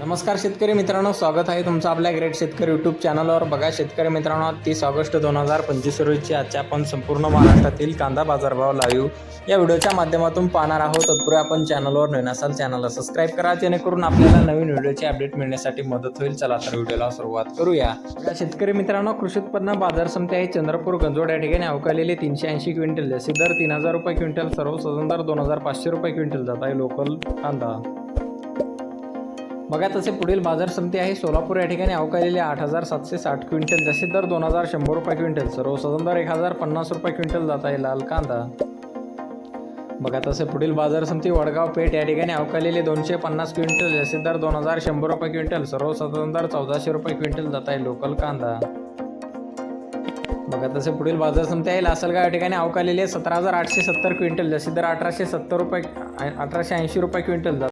नमस्कार शेतकरी मित्रांनो स्वागत आहे तुमचं आपल्या ग्रेट शेतकरी यूट्यूब चॅनलवर बघा शेतकरी मित्रांनो तीस ऑगस्ट दोन हजार पंचवीस रोजची आजच्या आपण संपूर्ण महाराष्ट्रातील कांदा बाजारभाव लाईव्ह या व्हिडिओच्या माध्यमातून पाहणार आहोत. तत्पूर्वी आपण चॅनलवर नवीन असाल चॅनलला सबस्क्राईब करा जेणेकरून आपल्याला नवीन व्हिडिओची अपडेट मिळण्यासाठी मदत होईल. चला तर व्हिडिओला सुरुवात करूया. शेतकरी मित्रांनो कृषी उत्पन्न बाजार समिती आहे चंद्रपूर गंजोड या ठिकाणी अवकालेले तीनशे ऐंशी क्विंटल. जसे दर तीन हजार रुपये क्विंटल सर्व सजन दर दोन हजार पाचशे रुपये क्विंटल जात आहे लोकल कांदा. बघा तसे पुढील बाजार समिती आहे. सोलापूर या ठिकाणी अवकालेले आठ हजार सातशे साठ क्विंटल जसे दर दोन हजार शंभर रुपये क्विंटल. सर्वसाधारण दर एक हजार पन्नास रुपये क्विंटल जात आहे लाल कांदा. बघा तसे पुढील बाजार समिती वडगाव पेठ या ठिकाणी अवकालेले दोनशे पन्नास क्विंटल जसे दर दोन हजार शंभर रुपये क्विंटल. सर्वसाधारण दर चौदाशे रुपये क्विंटल जात आहे लोकल कांदा. बघा तसे पुढील बाजार समिती आहे. लासलगाव या ठिकाणी अवकालेले सतरा हजार आठशे सत्तर क्विंटल जसे दर अठराशे सत्तर रुपये अठराशे ऐंशी रुपये क्विंटल जात